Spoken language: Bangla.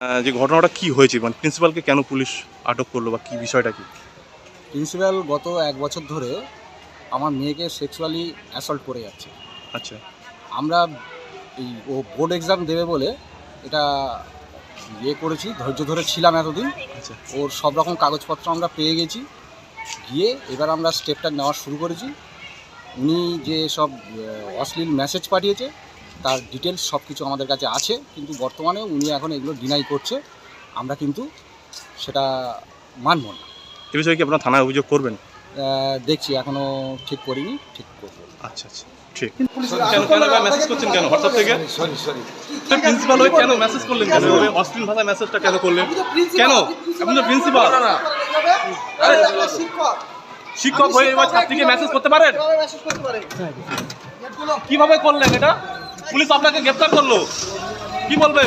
যে ঘটনাটা কি হয়েছে? মানে প্রিন্সিপালকে কেন পুলিশ আটক করল বা কি বিষয়টা কি? প্রিন্সিপাল গত এক বছর ধরে আমার মেয়েকে সেক্সুয়ালি অ্যাসল্ট করে যাচ্ছে। আচ্ছা। আমরা এই ও বোর্ড এক্সাম দেবে বলে এটা ইয়ে করেছি ধৈর্য ধরে ছিলাম এতদিন। আচ্ছা। ওর সব রকম কাগজপত্র আমরা পেয়ে গেছি। গিয়ে এবার আমরা স্টেপটা নেওয়া শুরু করেছি। উনি যে সব অশ্লীল মেসেজ পাঠিয়েছে তার ডিটেলস সব কিছু আমাদের কাছে আছে কিন্তু বর্তমানে উনি এখন এগুলো ডিনাই করছে। আমরা কিন্তু সেটা মানব না। এ বিষয়ে কি আপনার থানায় অভিযোগ করবেন? দেখছি এখনও ঠিক করিনি ঠিক করব। আচ্ছা আচ্ছা ঠিক। কেন কেন মেসেজ করছেন কেন? হোয়াটসঅ্যাপ থেকে? সরি সরি প্রিন্সিপাল হয়ে কেন মেসেজ করলেন কেন? এভাবে ভাষায় মেসেজটা কেন করলেন? কেন? আপনি তো প্রিন্সিপাল শিক্ষক। হয়ে এবার ছাত্রীকে মেসেজ করতে পারেন? কীভাবে করলেন এটা? পুলিশ আপনাকে গ্রেফতার করল। কি বলবেন?